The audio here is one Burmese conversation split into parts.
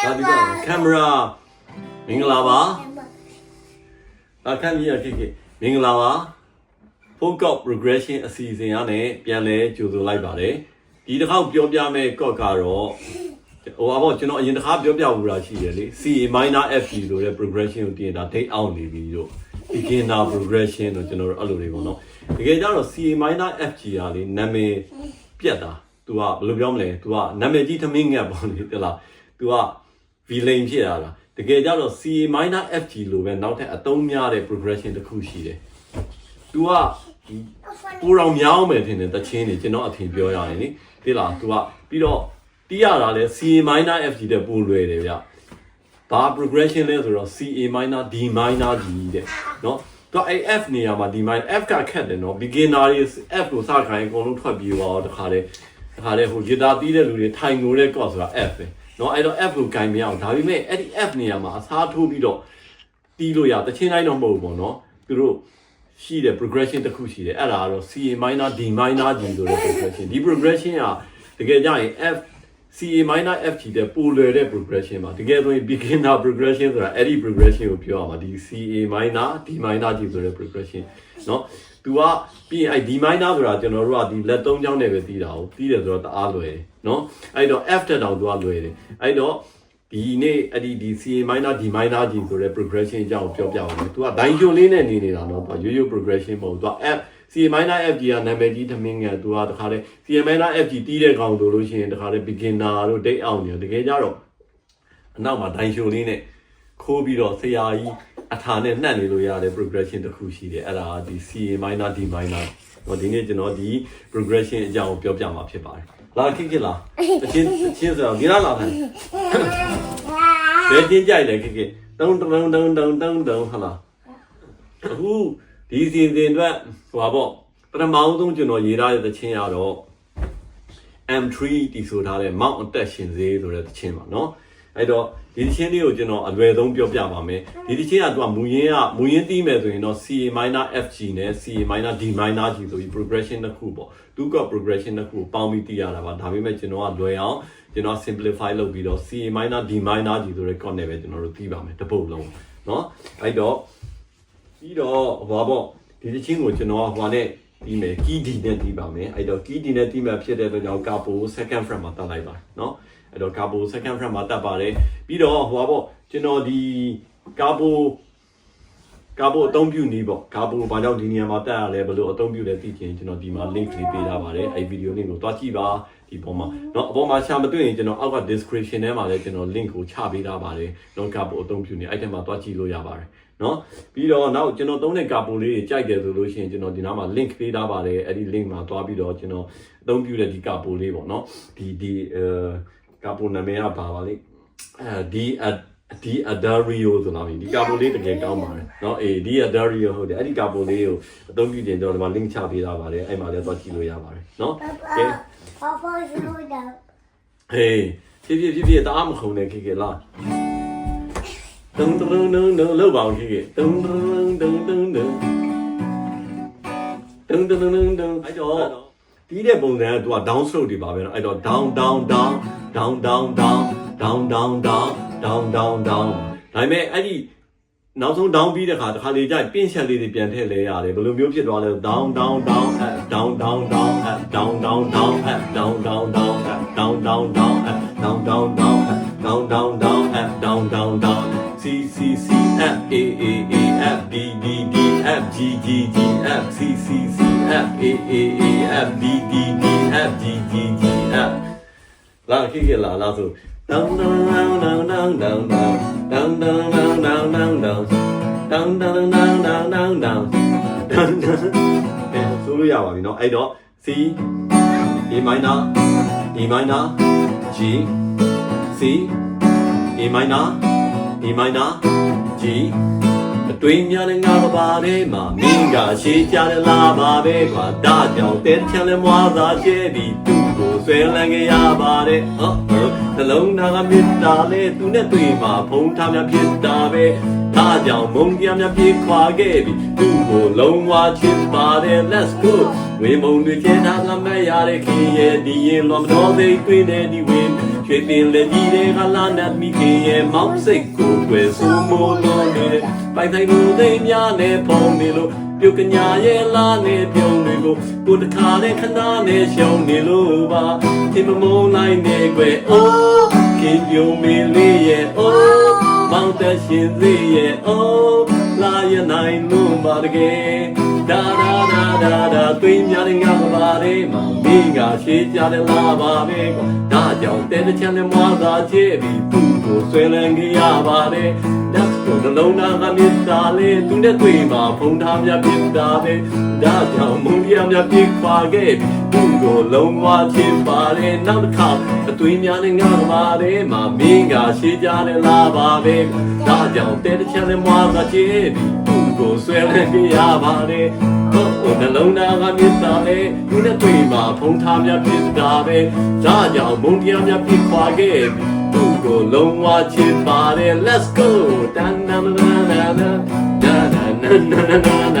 ဒါဒီကကင်မရာမင်္ဂလာပါအခန်းကြီးရခိခိမင်္ဂလာပါ focus progression အစီအစဉ်အနေနဲ့ပြန်လဲကြိုဆိုလိုက်ပါတယ်ဒီတစ်ခေါက်ပြောပြမယ့် code ကတော့ဟိုအဘောကျွန်တော်အရင်တစ်ခါပြောပြဘူးတာရှိတယ်လေ CA minor FG ဆိုတဲ့ progression ကိုတင်တာ date out နေပြီတို့ beginner progression တို့ကျွန်တော်တို့အဲ့လိုတွေပေါ့နော်တကယ်ကြတော့ CA minor FG ကလေနာမည်ပြတ်တာ तू ကဘယ်လိုပြောမလဲ तू ကနာမည်ကြီးသမင်းငယ်ပေါ့လေတလား तू က V lane ဖြစ်လာတာတကယ်ကြတော့ CA minor FG လို့ပဲနောက်ထပ်အသုံးများတဲ့ progression တစ်ခုရှိတယ်။ तू ကပူရောင်မြောင်းမယ်ထင်တယ်တချင်းနေကျွန်တော်အထင်ပြောရရင်လေတိလား तू ကပြီးတော့တီးရတာလဲ CA minor FG တဲ့ပိုလွယ်တယ်ဗျ။ဘာ progression လဲဆိုတော့ CA minor D minor G တဲ့နော်။တော့ AF နေရာမှာ D minor F ကခက်တယ်နော် beginner တွေ F ကိုစခိုင်းအကုန်လုံးထွက်ပြေးသွားတော့တခါလေတခါလေဟိုဂီတာတီးတဲ့လူတွေထိုင်ငိုတဲ့ကော့ဆိုတာ F ပဲ။ เนาะအဲ့တော့ F ကိုဂိုင်မရအောင်ဒါပေမဲ့အဲ့ဒီ F နေရာမှာအစားထိုးပြီးတော့တီးလို့ရတချင်းတိုင်းတော့မဟုတ်ဘူးပေါ့เนาะသူတို့ ရှိတဲ့ progression တစ်ခုရှိတယ်အဲ့ဒါကတော့ CA minor D minor G ဆိုတဲ့ progression ဒီ progression ကတကယ်ကြရင် F CA minor FG တဲ့ပိုလွယ်တဲ့ progression ပါတကယ်ဆိုရင် beginner progression ဆိုတာအဲ့ဒီ progression ကိုပြောရမှာဒီ CA minor D minor G ဆိုတဲ့ progression เนาะ သူကပြီးရင်အဲ့ဒီ minor ဆိုတာကျွန်တော်တို့ကဒီလက်သုံးချောင်းနဲ့ပဲသိတာကိုသိတယ်ဆိုတော့တအားလွယ်တယ်နော်အဲ့တော့ F တက်တောင်သူကလွယ်တယ်အဲ့တော့ဒီနေ့အဲ့ဒီဒီ C minor D minor G ဆိုတဲ့ progression အကြောင်းပြောပြအောင်။ तू ကဒိုင်းဂျွန်လေးနဲ့နေနေတာနော်။ तू ရိုးရိုး progression မဟုတ်။ तू F C minor F G ကနာမည်ကြီးသမင်းငယ်။ तू ကတခါလေ C minor F G တီးတဲ့ကောင်ဆိုလို့ရှိရင်တခါလေ beginner တို့ဒိတ်အောင်နေတကယ်ကြတော့အနောက်မှာဒိုင်းဂျွန်လေးနဲ့ခိုးပြီးတော့ဆရာကြီး အထာနဲ့နှက်နေလို့ရတဲ့ progression တစ်ခုရှိတယ်။အဲ့ဒါကဒီ CA minor D minor တော့ဒီနေ့ကျွန်တော်ဒီ progression အကြောင်းကိုပြောပြမှာဖြစ်ပါတယ်။လာခိခိလာအချင်းအချင်းဆိုတော့ဒီလားလာတယ် ဘယ်ချင်းကြိုက်လဲခေခေတုံးတုံးတုံးတုံးတုံးတုံးဟာလားအခုဒီစီစဉ်အတွက်ဟိုပါပေါ့ပထမအောင်ဆုံးကျွန်တော်ရေးထားတဲ့သချင်းကတော့ M3 တီဆိုထားတဲ့ Mount အသက်ရှင်စေးဆိုတဲ့သချင်းပါเนาะ အဲ့တော့ဒီသချင်းလေးကိုကျွန်တော်အလွယ်ဆုံးပြောပြပါမယ်ဒီသချင်းကသူကမူရင်းကမူရင်းတီးမယ်ဆိုရင်တော့ CA minor FG နဲ့ CA minor D minor G ဆိုပြီး progression တစ်ခုပေါ့သူက progression တစ်ခုကိုပေါင်းပြီးတီးရတာပါဒါပေမဲ့ကျွန်တော်ကလွယ်အောင်ကျွန်တော် simplify လုပ်ပြီးတော့ CA minor D minor G ဆိုတဲ့ chord နဲ့ပဲကျွန်တော်တို့တီးပါမယ်တစ်ပုတ်လုံးเนาะအဲ့တော့ပြီးတော့ဟိုပါပေါ့ဒီသချင်းကိုကျွန်တော်ကဟိုနဲ့ ဒီမယ် key D နဲ့တီးပါမယ်အဲ့တော့ key D နဲ့တီးမှဖြစ်တဲ့အတွက်ကြောင့် capo second fret မှာတက်လိုက်ပါเนาะအဲ့တော့ capo second fret မှာတက်ပါတယ်ပြီးတော့ဟိုပါပေါ့ကျွန်တော်ဒီ capo ကာဘိုအသုံးပြုနည်းပေါ့ကာဘိုဘာကြောင့်ဒီနေရာမှာတက်ရလဲဘယ်လိုအသုံးပြုလဲသိချင်ကျွန်တော်ဒီမှာ link လေးပေးထားပါတယ်အဲ့ဗီဒီယို link ကိုတွားကြည့်ပါဒီပေါ်မှာเนาะအပေါ်မှာရှာမတွေ့ရင်ကျွန်တော်အောက်က description ထဲမှာလည်းကျွန်တော် link ကိုချပေးထားပါတယ်เนาะကာဘိုအသုံးပြုနေအဲ့ထဲမှာတွားကြည့်လို့ရပါတယ် เนาะပြီးတော့နောက်ကျွန်တော်သုံးတဲ့ကာဘိုလေးတွေကြိုက်တယ်ဆိုလို့ရှိရင်ကျွန်တော်ဒီနားမှာ link ပေးထားပါတယ်အဲ့ဒီ link မှာတွားပြီးတော့ကျွန်တော်အသုံးပြုတဲ့ဒီကာဘိုလေးပေါ့เนาะဒီဒီအဲကာဘိုနာမည်ကဘာပါလဲအဲဒီဒီအဒါရီယိုဆိုတာမြင်ဒီကာပိုလေးတကယ်ကောင်းပါတယ်เนาะအေးဒီအဒါရီယိုဟုတ်တယ်အဲ့ဒီကာပိုလေးကိုအသုံးပြုတင်တော့ဒီမှာ link ချပေးထားပါတယ်အဲ့မှာလည်းသွားကြည့်လို့ရပါတယ်เนาะကဲ Papa slow down. ဟေးဖြစ်ဖြစ်ဖြစ်ဖြစ်တအားမခုံနဲ့ခေခေလား တုံတုံတုံတုံလောက်ပါအောင်ခေခေတုံတုံတုံတုံတုံတုံတုံတုံတုံအဲ့တော့တီးတဲ့ပုံစံကသူက down stroke တွေပါပဲเนาะအဲ့တော့ down down down down down down down down down down down down ဒါပေမဲ့အဲ့ဒီနောက်ဆုံး down ပြီးတဲ့ခါတစ်ခါလေကျရင်ပင့်ချက်လေးတွေပြန်ထည့်လဲရတယ်ဘယ်လိုမျိုးဖြစ်သွားလဲ down down down up down down down up down down down up down down down up down down down up down down down up down down down up down down down c c c f a a a f d d d f g g g f c c c f a a a f d d d f g g g f လာခိခိလာလာဆို down down down down down down down down down down down down down down down down down down down down အဲဆိုလို့ရပါပြီเนาะအဲ့တော့ C A minor E minor G C A minor E minor G အတွင်းများလည်းငါပါတဲ့မှာမင်းကရှေးကြတယ်လားပါပဲကွာဒါကြောင့်တဲချမ်းလည်းမွားသာကျဲပြီးသူ့ကိုဆွဲလန်းကြရပါတယ်ဟောနှလုံးသားကမေတ္တာလေသူနဲ့တွေ့မှာဖုံးထားများဖြစ်တာပဲဒါကြောင့်မုံပြများပြေးခွာခဲ့ပြီးသူ့ကိုလုံးဝချစ်ပါတယ် let's go ဝေမုံတွေကျဲထားငါမဲ့ရတဲ့ခင်ရဲ့ဒီရင်လောမတော်သိတွေ့တဲ့ဒီဝ င်းရွရွှေပင်လက်ကြီးတွေကလာနတ်မိခင်ရဲ့မောက်စိတ်ကိုွယ်ဆူမိုးလုံးနေတဲ့ပိုင်တိုင်းလူသိမ်းများနဲ့ဖုံနေလို့ပြုတ်ကညာရဲ့လာနဲ့ပြုံးတွေကိုကိုတခါနဲ့ခဏနဲ့ရှုံနေလို့ပါဒီမမုန်းလိုက်နေကွယ်အိုးခင်ပြုံးမီလေးရဲ့အိုးမောင်တရှင်စေးရဲ့အိုးလာရနိုင်လို့ပါတကယ် ဒါဒါဒါဒါဒါသွေးများတဲ့ငါပါလေမမင်းကရှေးကြတယ်လားပါပဲကွာဒါကြောင့်တဲတဲ့ချမ်းနဲ့မွားသာချေပြီးသူ့ကိုဆွဲလန်းကြရပါတယ် That's good နှလုံးသားကမြစ်တာလေသူနဲ့တွေ့မှာဖုံထားများဖြစ်တာပဲဒါကြောင့်မုန်းတရားများပြစ်ခွာခဲ့ပြီးသူ့ကိုလုံးဝချစ်ပါတယ်နောက်တစ်ခါအသွေးများနဲ့ငါပါတယ်မမင်းကရှေးကြတယ်လားပါပဲဒါကြောင့်တဲတဲ့ချမ်းနဲ့မွားသာချေပြီးသူ့ကို ဆွဲလဲပြရပါတယ်ဟုတ်နှလုံးသားကမြစ်သားပဲဒီနဲ့တွေ့မှာဖုံးထားများဖြစ်တာပဲဒါကြောင့်ဘုံတရားများဖြစ်ခွာခဲ့သူ့ကိုလုံးဝချစ်ပါတယ် let's go တန်နန်နန်နန်နန်နန်နန်နန်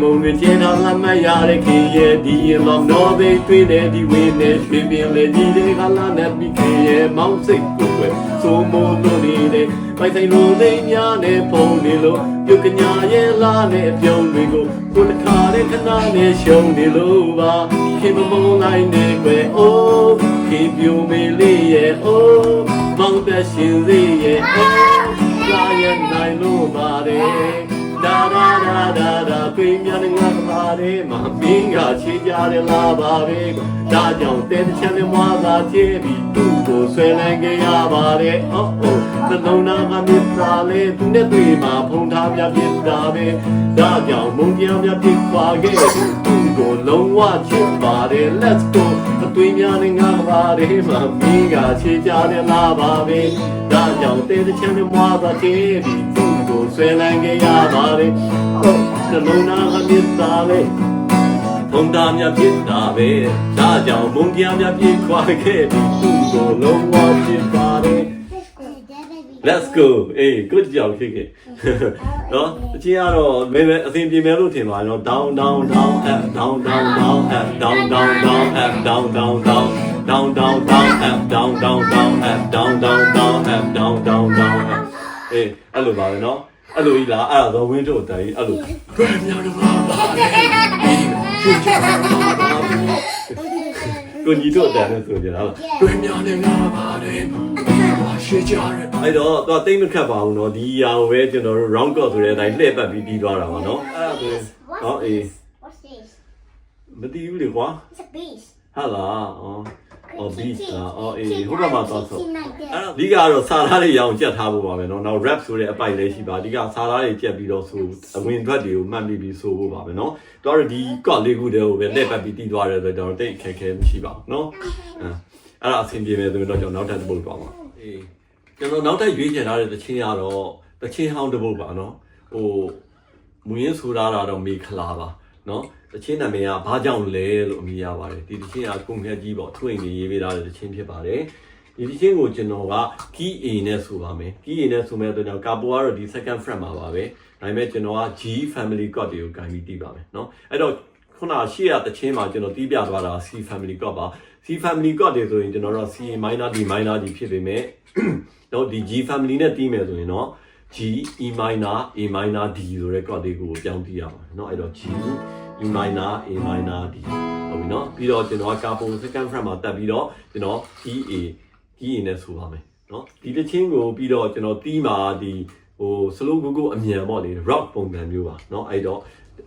မုံတွေကျင်းတော်လာမရတဲ့ခင်ရဲ့ဒီရင်လောနော်ဘေးတွေ့တဲ့ဒီဝင်းနဲ့ရွှေပြင်းလေကြီးတွေကလာနဲ့ပြီးခင်ရဲ့မောင်းစိတ်ကိုပဲစိုးမိုးလို့နေတဲ့ပိုက်ဆိုင်လိုသိမ်းများနဲ့ပုံနေလို့ပြုတ်ကညာရဲ့လာနဲ့အပြုံးတွေကိုကိုတခါနဲ့ခဏနဲ့ရှုံးနေလို့ပါခင်မမုန်းလိုက်နေကွယ်အိုးခင်ပြိုမေလေးရဲ့အိုးမောင်းသက်ရှင်စေးရဲ့အိုးလာရဲ့နိုင်လို့ပါတယ် ဒါဒါဒါဒါဒါပြင်းများနဲ့ငါကပါတယ်မမင်းကချေကြတယ်လားပါပဲဒါကြောင့်တဲတစ်ချမ်းနဲ့မွားသာချေပြီးသူ့ကိုဆွဲလန်းခဲ့ရပါတယ်အော်အော်သလုံးနာကမြစ်သာလေသူနဲ့တွေ့မှာဖုံထားပြဖြစ်တာပဲဒါကြောင့်မုံပြောင်ပြဖြစ်ပါခဲ့သူ့ကိုလုံးဝချစ်ပါတယ် let's go အသွေးများနဲ့ငါကပါတယ်မမင်းကချေကြတယ်လားပါပဲဒါကြောင့်တဲတစ်ချမ်းနဲ့မွားသာချေပြီးသူ့ကို ဆွဲလန်းခဲ့ရပါတယ်ဟုတ်သလုံးနာကမြစ်သာလေဘုံသားများဖြစ်တာပဲဒါကြောင့်မုံပြားများပြည့်ခွာခဲ့ပြီးသူ့ကိုလုံးဝဖြစ်ပါတယ် Let's go အေး good job ဖြစ်ခဲ့နော်အချင်းကတော့မဲမဲအစဉ်ပြေမယ်လို့ထင်ပါတယ်နော် down down down up down down down up down down down up down down down down down down up down down down up down down down up down down down up အေးအဲ့လိုပါပဲနော် အဲ့လိုကြီးလားအဲ့ဒါတော့ဝင်းတို့တိုင်အဲ့လို grand များတော့ပါကိုညီတို့တိုင်လို့ဆိုကြတာဟုတ် တွေ့များနေငါပါတယ်ဟာရှေ့ကြရဲ အဲ့တော့တော့တိတ်မခတ်ပါဘူးเนาะဒီအရာကိုပဲကျွန်တော်တို့ round cut ဆိုတဲ့အတိုင်းလှည့်ပတ်ပြီးပြီးသွားတာပါเนาะအဲ့ဒါဆိုရင်ဟောအေး What's this? မတီးဘူးလေကွာ It's a beast. ဟာလားအော် အော် beach လားအော်အေးဟုတ်ကဲ့မှာသွားဆို It's အဲ့ like that. တော့ဒီကတော့စာသားတွေရအောင်ကြက်ထားဖို့ပါပဲเนาะနောက် rap ဆိုတဲ့အပိုက်လည်းရှိပါဒီကစာသားတွေကြက်ပြီးတော့ဆိုအဝင်ထွက်တွေကိုမှတ်ပြီးပြီးဆိုဖို့ပါပဲเนาะတော့ဒီကော့လေးခုတည်းကိုပဲလှည့်ပတ်ပြီးတီးသွားတယ်ဆိုတော့တိတ်ခက်ခဲမရှိပါဘူးเนาะအဲ့ဒါအဆင်ပြေမယ်ဆိုရင်တော့ကျွန်တော်နောက်ထပ်တစ်ပုတ်သွားပါအေး ကျွန်တော်နောက်ထပ်ရွေးချယ်ထားတဲ့သချင်းကတော့သချင်းဟောင်းတစ်ပုဒ်ပါနော်ဟိုမူရင်းဆိုရတာတော့မေခလာပါနော် သချင်းနာမည်ကဘာကြောင့်လဲလို့အမည်ရပါတယ်ဒီသချင်းကကုန်ခက်ကြီးပေါ့ထွင်နေရေးပေးထားတဲ့သချင်းဖြစ်ပါတယ်ဒီသချင်းကိုကျွန်တော်က key A နဲ့ဆိုပါမယ် key A နဲ့ဆိုမဲ့အတွက်ကြောင့်ကာပိုကတော့ဒီ second fret မှာပါပဲဒါပေမဲ့ကျွန်တော်က G family chord တွေကိုဂိုင်းပြီးတီးပါမယ်နော်အဲ့တော့ခုနရှေ့ရသချင်းမှာကျွန်တော်တီးပြသွားတာ C family chord ပါ C family chord တွေဆိုရင်ကျွန်တော်တို့ C minor D minor D ဖြစ်ပေမဲ့ တော့ဒီ G family နဲ့တီးမယ်ဆိုရင်တော့ G E minor A minor D ဆိုတဲ့ chord လေးကိုပြောင်းတီးရမှာเนาะအဲ့တော့ G E minor A minor D ဟုတ်ပြီเนาะပြီးတော့ကျွန်တော်က capo second fret မှာတက်ပြီးတော့ကျွန်တော် E A E A နဲ့ဆိုပါမယ်เนาะဒီတစ်ချင်းကိုပြီးတော့ကျွန်တော်တီးမှာဒီဟို slow go go အမြန်ပေါ့လေ rock ပုံစံမျိုးပါเนาะအဲ့တော့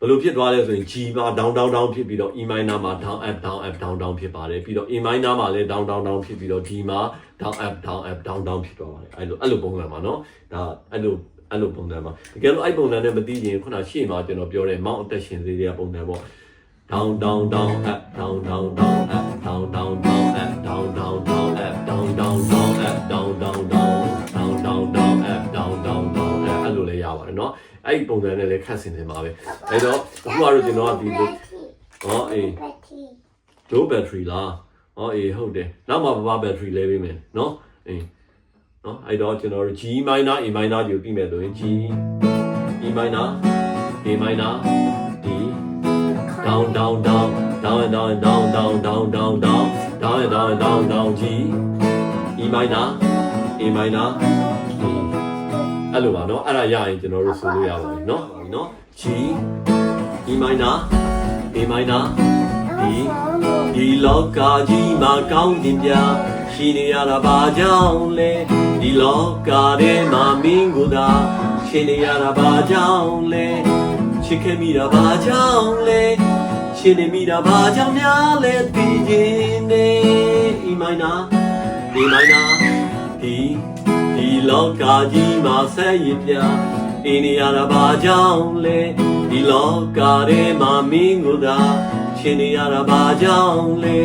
ဘယ်လိုဖြစ်သွားလဲဆိုရင် G မှာ down down down ဖြစ်ပြီးတော့ E minor မှာ down up down up down down ဖြစ်ပါတယ်ပြီးတော့ A minor မှာလည်း down down down ဖြစ်ပြီးတော့ D မှာ down up down up down down ဖြစ်သွားပါတယ်အဲ့လိုအဲ့လိုပုံစံပါเนาะဒါအဲ့လိုအဲ့လိုပုံစံပါတကယ်လို့အဲ့ပုံစံနဲ့မသိရင်ခုနရှေ့မှာကျွန်တော်ပြောတဲ့မောင်းအသက်ရှင်စေးတဲ့ပုံစံပေါ့ down down down up down down down up down down down up down down down up down down down up down down down down down down up down down down up အဲ့လိုလေးရပါတယ်เนาะ အဲ့ဒီပုံစံနဲ့လည်းခတ်ဆင်နေမှာပဲအဲ့တော့အခုကတော့ကျွန်တော်ကဒီလိုဟောအေး low battery လားဟောအေးဟုတ်တယ်နောက်မှဘာဘာ battery လဲပေးမယ်နော်အေးနော်အဲ့တော့ကျွန်တော်တို့ G minor A minor တွေကိုပြီးမယ်ဆိုရင် G E minor A minor D down down down down and down and down down down down down down and down and down down G E minor A minor အဲ့လိုပါเนาะအဲ့ဒါရရင်ကျွန်တော်တို့ဆိုလို့ရပါတယ်เนาะเนาะ G E minor A minor D ဒီလောကကြီးမှာကောင်းခြင်းပြရှိနေရတာဘာကြောင့်လဲဒီလောကထဲမှာမင်းကိုသာရှိနေရတာဘာကြောင့်လဲချစ်ခဲ့မိတာဘာကြောင့်လဲရှင်နေမိတာဘာကြောင့်များလဲသိခြင်းနဲ့ဤမိုင်းနာ ဒီမိုင်းနာဒီဒီလောကကြီးမှာဆက်ရပြအင်းနေရတာဘာကြောင့်လဲဒီလောကထဲမှာမင်းကိုသာရှင်နေရတာဘာကြောင့်လဲ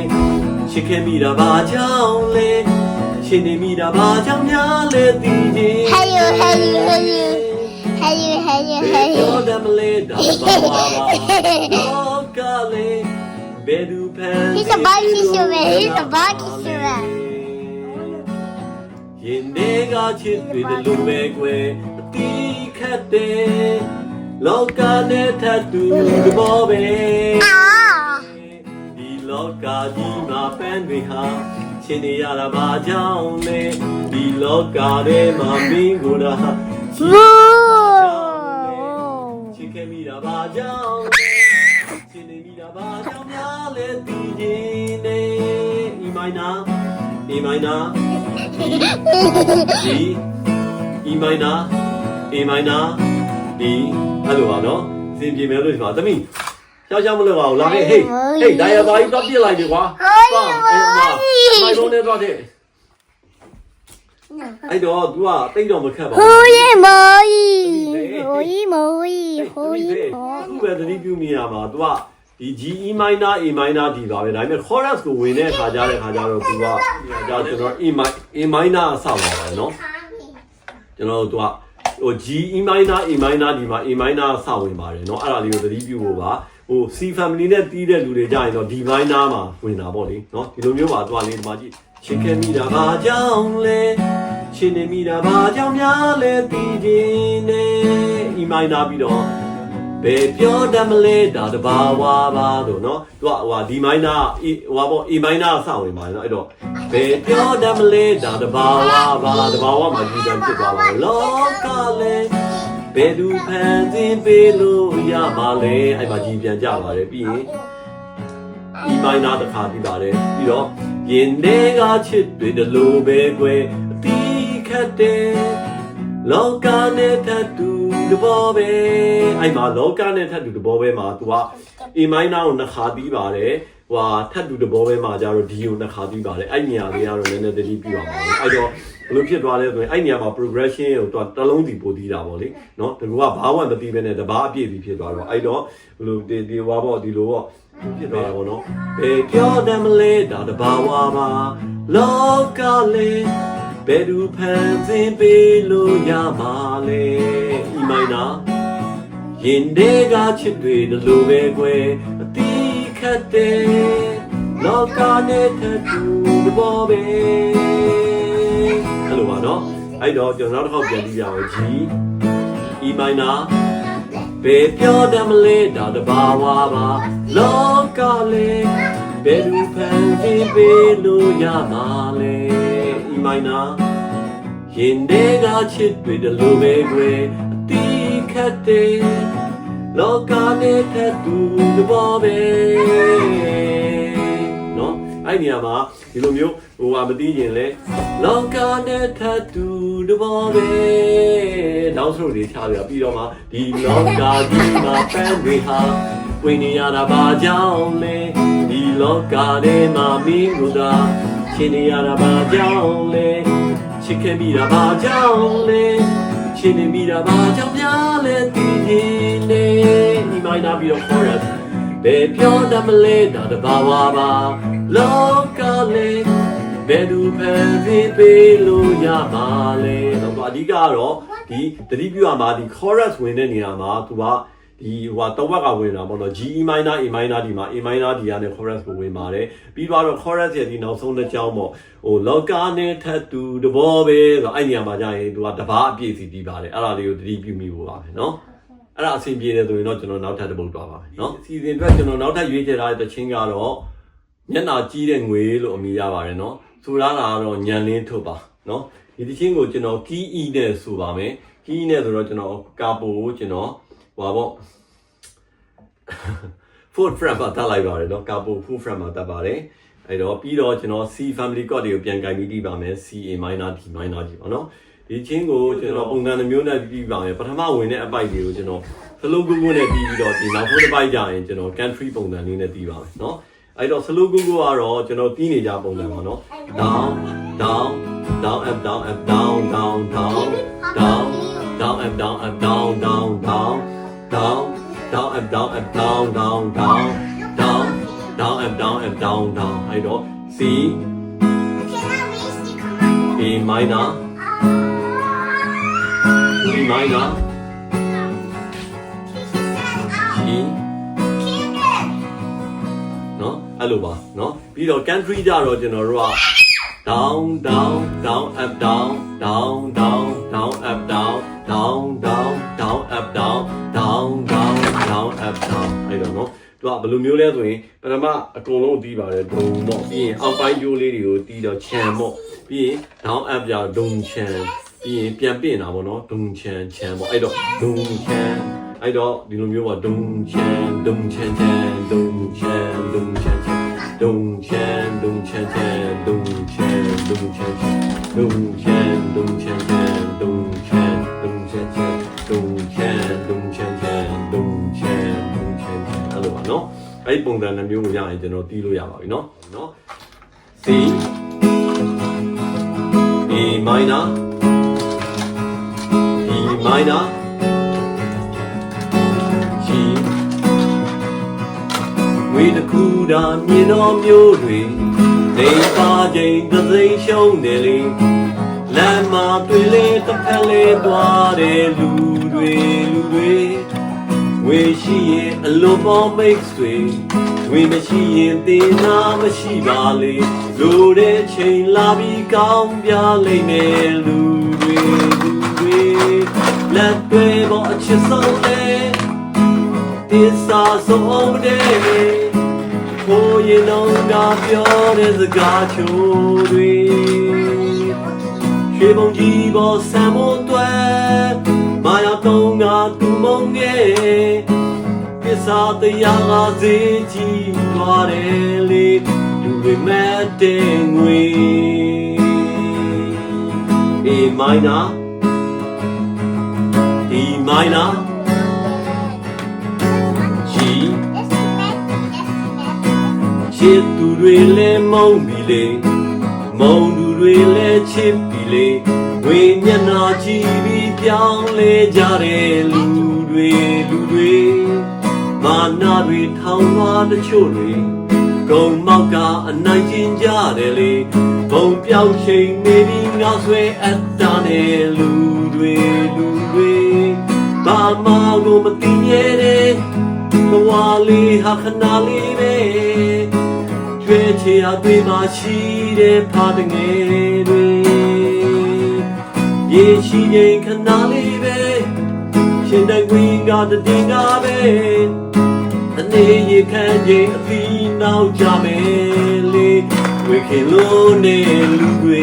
ချစ်ခဲ့မိတာဘာကြောင့်လဲရှင်နေမိတာဘာကြောင့်များလဲသိခြင်း Hey you, hey you, hey you. Hey you, hey you, ဘယ် hey ပြော you. တယ်မလဲတော့ဘာပါပါလောကလေးဘယ်သူဖန် He's a bike fisherman, he's a bike fisherman. ရင်တွေကချစ်တွေတလူပဲကွယ်အတီးခတ်တယ်လောကနဲ့ထပ်တူတဘောပဲ Ah! ဒီလောကကြီးမှာပန်းတွေဟာရှင်နေရတာဘာကြောင့်လဲဒီလောကထဲမှာမင်းကိုယ်တာချစ် Whoa! ချစ်ခဲ့မိတာဘာကြောင့်လဲချစ်နေမိတာဘာကြောင့်များလဲသိခြင်းနဲ့ဤမိုင်းနာဤမိုင်းနာ D E minor A minor D အဲ့လိုပါနော်စင်ပြေမယ်လို့ဒီမှာသမီးကြောက်ကြောက်မလို့ပါဘူးလာခဲ့ဟေးဟေးဒါရသားကြီးတော့ပြစ်လိုက်ပြီကွာဟာအဲ့မှာမိုက်လုံးနဲ့တော့တဲ့အဲ့တော့ तू ကတိတ်တော့မခက်ပါဘူးဟိုးရေမိုးကြီးဟိုးကြီးမိုးကြီးဟိုးကြီးဟိုးသူ့ပဲသတိပြုမိရမှာ तू က ဒီ G E minor A minor ဒီပါပဲဒါပေမဲ့ chorus ကိုဝင်တဲ့အခါကြတဲ့အခါကျတော့သူကဒါကျွန်တော် A minor A minor အဆောက်ပါပဲเนาะကျွန်တော်တို့ကဟို G E minor A minor ဒီမှာ A minor အဆောက်ဝင်ပါတယ်เนาะအဲ့ဒါလေးကိုသတိပြုဖို့ပါဟို C family နဲ့တီးတဲ့လူတွေကြရင်တော့ D minor မှာဝင်တာပေါ့လေเนาะဒီလိုမျိုးပါသွားလေးဒီမှာကြည့်ချစ်ခဲ့မိတာဘာကြောင့်လဲချစ်နေမိတာဘာကြောင့်များလဲတည်ခြင်းနဲ့ E minor ပြီးတော့ ဘယ်ပြောတတ်မလဲဒါတဘာဝပါတို့နော်သူကဟိုဟာ D minor ဟိုဟာပေါ့ A minor ဆောင်းနေပါနော်အဲ့တော့ဘယ်ပြောတတ်မလဲဒါတဘာဝပါတဘာဝမှာဒီကံဖြစ်သွားပါလောကလည်းဘယ်သူဖန်ဆင်းပေးလို့ရပါလဲအဲ့မှာကြီးပြန်ကြပါတယ်ပြီးရင် E minor တစ်ခါပြီးပါတယ်ပြီးတော့ရင်ထဲကချစ်တွေတလို့ပဲကွယ်အတီးခတ်တယ်လောကနဲ့တတူ တဘောပဲအဲ့မှာလောကနဲ့ထပ်တူတဘောပဲမှာ तू က A minor ကိုနှစ်ခါပြီးပါတယ်ဟိုဟာထပ်တူတဘောပဲမှာကျတော့ D ကိုနှစ်ခါပြီးပါတယ်အဲ့နေရာလေးကတော့နည်းနည်းတတိပြပါပါဘူးအဲ့တော့ဘယ်လိုဖြစ်သွားလဲဆိုရင်အဲ့နေရာမှာ progression ကို तू တလုံးစီပို့တည်တာပေါ့လေနော်တကူကဘာမှမသိဘဲနဲ့တဘာအပြည့်စီဖြစ်သွားတော့အဲ့တော့ဘယ်လိုဒီဒီဟွာပေါ့ဒီလိုပေါ့ဖြစ်သွားတာပေါ့နော်ဘယ်ပြောတတ်မလဲဒါတဘာဝမှာလောကလေး ဘယ်သူဖန်ဆင်းပေးလို့ရမှာလဲဤမိုင်းနာရင်တွေကချစ်တွေတလူပဲကွယ်အတီးခတ်တယ်လောကနဲ့ထတူတဘောပဲအဲ့လိုပါနော်အဲ့တော့ကျွန်တော်နောက်တစ်ခေါက်ပြန်ကြည့်ရအောင်ဂျီဤမိုင်းနာဘယ်ပြောတတ်မလဲဒါတဘာဝပါလောကလေးဘယ်သူဖန်ဆင်းပေးလို့ရမှာလဲဤ မိုင်းနာရင်တွေကချစ်တွေတလို့ပဲကွယ်အတီးခတ်တယ်လောကနဲ့ထပ်တူတဘောပဲနော်အဲ့နေရာမှာဒီလိုမျိုးဟိုဟာမသိရင်လဲလောကနဲ့ထပ်တူတဘောပဲနောက်ဆုံးတွေချပြပြီးတော့မှဒီလောကကြီးမှာပန်းတွေဟာဝင်နေရတာဘာကြောင့်လဲဒီလောကထဲမှာမင်းတို့သာ ရှင်နေရတာဘာကြောင့်လဲချစ်ခဲ့မိတာဘာကြောင့်လဲချစ်နေမိတာဘာကြောင့်များလဲတည်ခြင်းနဲ့ဒီမိုင်းနာပြီးတော့ chorus ဘယ်ပြောတတ်မလဲဒါတဘာဝပါလောကလေးဘယ်သူဖန်ပြီးပေးလို့ရမှာလဲတော့အဓိကကတော့ဒီတတိပြုရမှာဒီ chorus ဝင်တဲ့နေရာမှာသူက ဒီဟိုဟာတဝက်ကဝင်တာပေါ့နော် G E minor A minor ဒီမှာ A minor ဒီကနေ chorus ကိုဝင်ပါတယ်ပြီးတော့ chorus ရဲ့ဒီနောက်ဆုံးတစ်ကြောင်းပေါ့ဟိုလောကနဲ့ထပ်သူတဘောပဲဆိုတော့အဲ့ညမှာကြာရင်သူကတဘာအပြည့်စီပြီးပါတယ်အဲ့ဒါလေးကိုတတိပြုမိဖို့ပါပဲနော်အဲ့ဒါအဆင်ပြေတယ်ဆိုရင်တော့ကျွန်တော်နောက်ထပ်တစ်ပုဒ်သွားပါမယ်နော်စီစဉ်အတွက်ကျွန်တော်နောက်ထပ်ရွေးချယ်ထားတဲ့တခြင်းကတော့မျက်နှာကြီးတဲ့ငွေလို့အမည်ရပါတယ်နော်ဆိုလာတာကတော့ညံလင်းထုတ်ပါနော်ဒီတခြင်းကိုကျွန်တော် key e နဲ့ဆိုပါမယ် key e နဲ့ဆိုတော့ကျွန်တော်ကာပိုကိုကျွန်တော် ဟွာပေါ့ food frame မှာတက်လိုက်ပါတယ်เนาะကာပို food frame မှာတက်ပါတယ်အဲ့တော့ပြီးတော့ကျွန်တော် C family code တွေကိုပြန်ကြိုင်ပြီးပြီးပါမယ် C A minor D minor ကြီးပါเนาะဒီချင်းကိုကျွန်တော်ပုံစံတစ်မျိုးနဲ့ပြီးပါမယ်ပထမဝင်တဲ့အပိုက်တွေကိုကျွန်တော် slow google နဲ့ပြီးပြီးတော့ဒီနောက်ဆုံးတစ်ပိုက်ကြရင်ကျွန်တော် country ပုံစံလေးနဲ့ပြီးပါမယ်เนาะအဲ့တော့ slow google ကတော့ကျွန်တော်ပြီးနေကြပုံစံပါเนาะ down down down up down up down down down down down up down up down down down down down up down up down down down down down up down up down down အဲ့တော့ C A minor D minor E နော်အဲ့လိုပါနော်ပြီးတော့ country ကြတော့ကျွန်တော်တို့က down down down up down down down down up down down down down up down down down down up down အဲ့တော့နော်သူကဘယ်လိုမျိုးလဲဆိုရင်ပထမအကုန်လုံးတီးပါတယ်ဒုံပေါ့ပြီးရင်အောက်ပိုင်းကျိုးလေးတွေကိုတီးတော့ခြံပေါ့ပြီးရင် down up ကြဒုံခြံပြီးရင်ပြန်ပြင်တာပေါ့နော်ဒုံခြံခြံပေါ့အဲ့တော့ဒုံခြံအဲ့တော့ဒီလိုမျိုးပါဒုံခြံဒုံခြံခြံဒုံခြံဒုံခြံခြံဒုံခြံဒုံခြံခြံဒုံခြံဒုံခြံခြံဒုံခြံဒုံခြံခြံဒုံခြံ အဲ့ဒီပုံစံနှမျိုးကိုရရင်ကျွန်တော်တီးလို့ရပါပြီနော်နော် C A minor D minor G ဝေတစ်ခုသာမြင်တော်မျိုးတွေနေပါချိန်သစိမ်ရှုံးတယ်လေလမ်းမှာတွေ့လေတစ်ဖက်လေသွားတယ်လူတွေလူတွေ ဝေရှိရင်အလိုပေါ်မိတ်ဆွေဝေမရှိရင်တင်နာမရှိပါလေလိုတဲ့ချိန်လာပြီးကောင်းပြလိမ့်မယ်လူတွေလူတွေလက်တွေပေါ်အချစ်ဆုံးလေ This are so old day ဘိုးရင်လုံးကပြောတဲ့စကားချိုးတွေရွှေပုံကြီးပေါ်ဆံမိုးတွဲ မာယာတုံးကသူမုံရဲ့ပစ္စာတရားကစေးကြီးသွားတယ်လေလူတွေမဲ့တဲ့ငွေ A minor D minor G ချစ်သူတွေလည်းမုန်းပြီလေမုန်းသူတွေလည်းချစ်ပြီလေဝေမျက်နှာကြည့်ပြီး ပြောင်းလဲကြတဲ့လူတွေလူတွေမာနာတွေထောင်သွားတချို့တွေကုံမောက်ကအနိုင်ကျင်ကြတယ်လေဘုံပြောင်းချိန်နေပြီးငါဆွဲအပ်တာနဲ့လူတွေလူတွေဘာမှကိုမသိရဲတဲ့ဘဝလေးဟာခဏလေးပဲရွှေချီအသွေးမှာရှိတဲ့ဖားတငယ်တွေ ရေရှိချိန်ခဏလေးပဲရှင်တကွင်းကတည်ငါပဲအနေရခံချိန်အသီးနောက်ကြမယ်လေဝေခင်လို့နေလူတွေ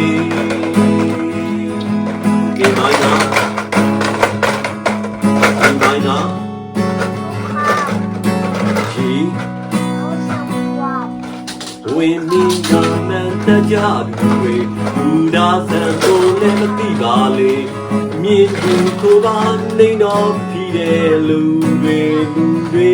ကိမိုင်းနာကိမိုင်းနာ ကြသူတွေဘူဒါဆန်ကိုလည်းမသိပါလေမြင့်သူကိုပါနေတော့ဖြစ်တဲ့လူတွေလူတွေ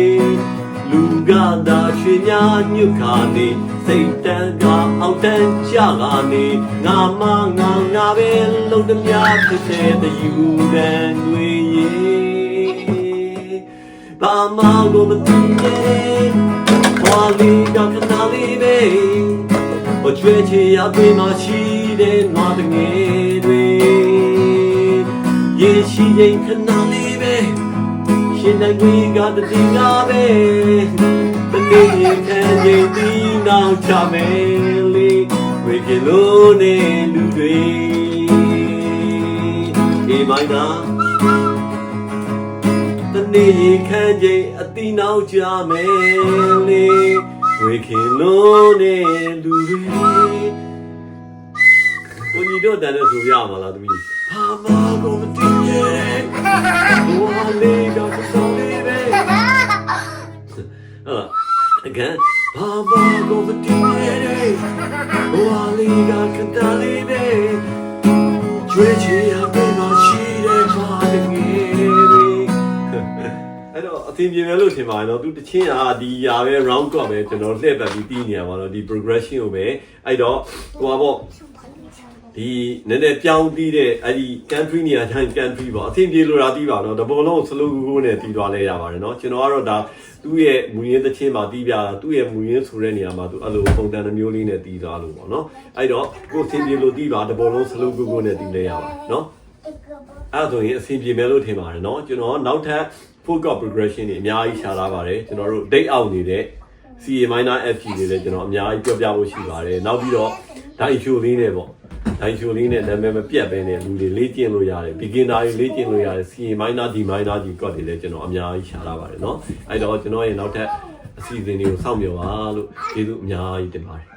လူကသာရွှေညာညွတ်ခါနေစိတ်တန်ကအောက်တန်းကြကနေငါမငါငါပဲလုံးတများဖြစ်တဲ့တယူတန်တွေရေဘာမှကိုမသိနဲ့ဘွာလေးကခဏလေးပဲ ဘွချွေချေရပေးမှရှိတဲ့နွားတငယ်တွေရေရှိရင်ခဏလေးပဲရှင်နိုင်ကြီးကတတိကပဲတနေ့ရင်ခံရင်ဒီနောက်ချမယ်လေဝေကလို့နေလူတွေဒီမိုင်းသာတနေ့ရင်ခမ်းချိန်အတိနောက်ကြမယ်လေ ဝေခင်လုံးနဲ့လူတွေကိုညီတို့တန်တဲ့ဆိုရမှာလားသမီးဟာမကိုမတင်ရဲ့ဘဝလေးတော့တော်လေးပဲဟာအကန်ဘာဘာကိုမတင်ရဲ့ဘဝလေးကကတလေးပဲကျွေးချင်ရပေးမ သင်ပြေမယ်လို့ထင်ပါတယ်เนาะသူတချင်းอ่ะဒီຢာပဲ round cut ပဲကျွန်တော်လှည့်ပတ်ပြီးတီးနေရပါတော့ဒီ progression ကိုပဲအဲ့တော့ဟိုပါပေါ့ဒီနည်းနည်းပြောင်းပြီးတဲ့အဲ့ဒီ country နေရာတိုင်း country ပေါ့အသင်ပြေလို့တာတီးပါတော့တပုံလုံး slow ကူကူနဲ့တီးသွားလဲရပါတယ်เนาะကျွန်တော်ကတော့ဒါသူ့ရဲ့မူရင်းတချင်းမှာတီးပြတာသူ့ရဲ့မူရင်းဆိုတဲ့နေရာမှာသူအဲ့လိုပုံစံတစ်မျိုးလေးနဲ့တီးသွားလို့ပေါ့เนาะအဲ့တော့ကိုယ်အသင်ပြေလို့တီးပါတပုံလုံး slow ကူကူနဲ့တီးလဲရပါတယ်เนาะ အဲ့ဒါဆိုရင်အဆင်ပြေမယ်လို့ထင်ပါတယ်เนาะကျွန်တော်နောက်ထပ် full chord progression တွေအများကြီးရှာလာပါတယ်ကျွန်တော်တို့ date out နေတဲ့ CA minor FG တွေလည်းကျွန်တော်အများကြီးပြောပြဖို့ရှိပါတယ်နောက်ပြီးတော့ dai show လေးနဲ့ပေါ့ dai show လေးနဲ့နာမည်မပြတ်ပဲနဲ့လူတွေလေ့ကျင့်လို့ရတယ် beginner တွေလေ့ကျင့်လို့ရတယ် CA minor D minor G chord တွေလည်းကျွန်တော်အများကြီးရှာလာပါတယ်เนาะအဲ့တော့ကျွန်တော်ရဲ့နောက်ထပ်အစီအစဉ်တွေကိုစောင့်မျှော်ပါလို့ကျေးဇူးအများကြီးတင်ပါတယ်เนาะ